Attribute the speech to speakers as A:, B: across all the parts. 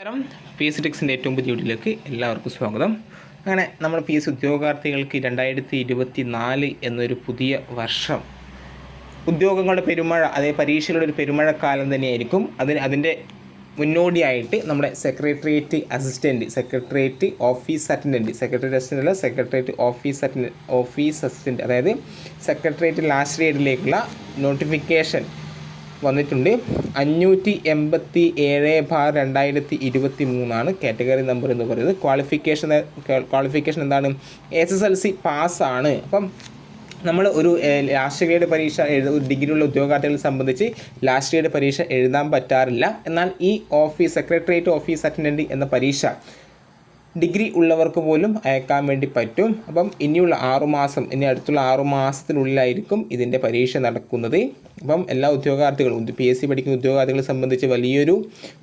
A: നമസ്കാരം. P S ടെക്സിന്റെ ഏറ്റവും പുതിയ വീഡിയോയിലേക്ക് എല്ലാവർക്കും സ്വാഗതം. അങ്ങനെ നമ്മൾ പി എസ് ഉദ്യോഗാർത്ഥികൾക്ക് രണ്ടായിരത്തി ഇരുപത്തി നാല് എന്നൊരു പുതിയ വർഷം. ഉദ്യോഗങ്ങളുടെ പെരുമഴ അതായത് പരീക്ഷകളുടെ ഒരു പെരുമഴക്കാലം തന്നെയായിരിക്കും. അതിന് അതിന്റെ മുന്നോടിയായിട്ട് നമ്മുടെ secretariat assistant secretariat office attendant secretariat assistant അല്ല secretariat office attend office assistant അതായത് സെക്രട്ടേറിയറ്റ് ലാസ്റ്റ് ഗ്രേഡിലേക്കുള്ള നോട്ടിഫിക്കേഷൻ വന്നിട്ടുണ്ട്. അഞ്ഞൂറ്റി എൺപത്തി ഏഴ് ബാർ രണ്ടായിരത്തി ഇരുപത്തി മൂന്നാണ് കാറ്റഗറി നമ്പർ എന്ന് പറയുന്നത്. ക്വാളിഫിക്കേഷൻ ക്വാളിഫിക്കേഷൻ എന്താണ്? എസ് എസ് എൽ സി പാസ്സാണ് അപ്പം നമ്മൾ ഒരു ലാസ്റ്റ് ഗ്രേഡ് പരീക്ഷ എഴുത ഡിഗ്രിയുള്ള ഉദ്യോഗാർത്ഥികളെ സംബന്ധിച്ച് ലാസ്റ്റ് ഗ്രേഡ് പരീക്ഷ എഴുതാൻ പറ്റാറില്ല. എന്നാൽ ഈ ഓഫീസ് സെക്രട്ടേറിയറ്റ് ഓഫീസ് അറ്റൻഡന്റ് എന്ന പരീക്ഷ ഡിഗ്രി ഉള്ളവർക്ക് പോലും അയക്കാൻ വേണ്ടി പറ്റും. അപ്പം ഇനിയുള്ള ആറുമാസം ഇനി അടുത്തുള്ള ആറുമാസത്തിനുള്ളിലായിരിക്കും ഇതിന്റെ പരീക്ഷ നടക്കുന്നത്. അപ്പം എല്ലാ ഉദ്യോഗാർത്ഥികളും പി എസ് സി പഠിക്കുന്ന ഉദ്യോഗാർത്ഥികളെ സംബന്ധിച്ച് വലിയൊരു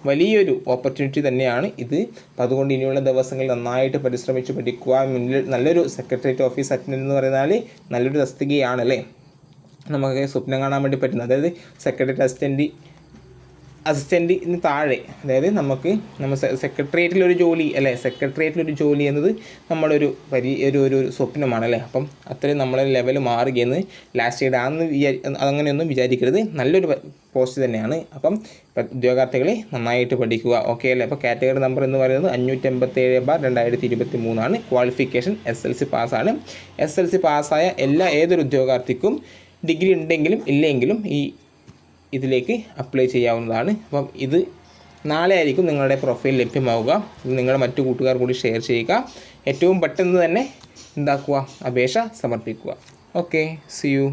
A: വലിയൊരു ഓപ്പർച്യൂണിറ്റി തന്നെയാണ് ഇത്. അപ്പം അതുകൊണ്ട് ഇനിയുള്ള ദിവസങ്ങളിൽ നന്നായിട്ട് പരിശ്രമിച്ച് പഠിക്കുക. മുന്നിൽ നല്ലൊരു സെക്രട്ടേറിയറ്റ് ഓഫീസ് അറ്റൻഡന്റ് എന്ന് പറഞ്ഞാൽ നല്ലൊരു തസ്തികയാണല്ലേ നമുക്ക് സ്വപ്നം കാണാൻ വേണ്ടി പറ്റുന്നത് അതായത് സെക്രട്ടറി അസിസ്റ്റന്റ് അസിസ്റ്റന്റിന് താഴെ അതായത് നമുക്ക് നമ്മൾ സെക്രട്ടേറിയറ്റിലൊരു ജോലി അല്ലേ? സെക്രട്ടേറിയറ്റിലൊരു ജോലി എന്നത് നമ്മളൊരു പരി ഒരു ഒരു സ്വപ്നമാണ് അല്ലേ? അപ്പം അത്രയും നമ്മളെ ലെവൽ മാറുകയെന്ന് ലാസ്റ്റ് ഇയർ ആണെന്ന് വിചാരി അങ്ങനെയൊന്നും വിചാരിക്കരുത്. നല്ലൊരു പോസ്റ്റ് തന്നെയാണ്. അപ്പം ഉദ്യോഗാർത്ഥികളെ നന്നായിട്ട് പഠിക്കുക ഓക്കെ അല്ലേ? അപ്പോൾ കാറ്റഗറി നമ്പർ എന്ന് പറയുന്നത് അഞ്ഞൂറ്റമ്പത്തേഴ് ബാർ രണ്ടായിരത്തി ഇരുപത്തി മൂന്നാണ് ക്വാളിഫിക്കേഷൻ എസ് എൽ സി പാസ്സാണ് എസ് എൽ സി പാസ്സായ എല്ലാ ഏതൊരു ഉദ്യോഗാർത്ഥിക്കും ഡിഗ്രി ഉണ്ടെങ്കിലും ഇല്ലെങ്കിലും ഈ ഇതിലേക്ക് അപ്ലൈ ചെയ്യാവുന്നതാണ്. അപ്പം ഇത് നാളെ ആയിരിക്കും നിങ്ങളുടെ പ്രൊഫൈൽ ലഭ്യമാവുക. ഇത് നിങ്ങളുടെ മറ്റു കൂട്ടുകാർ കൂടി ഷെയർ ചെയ്യുക. ഏറ്റവും പെട്ടെന്ന് തന്നെ എന്താക്കുക? അപേക്ഷ സമർപ്പിക്കുക. Okay C U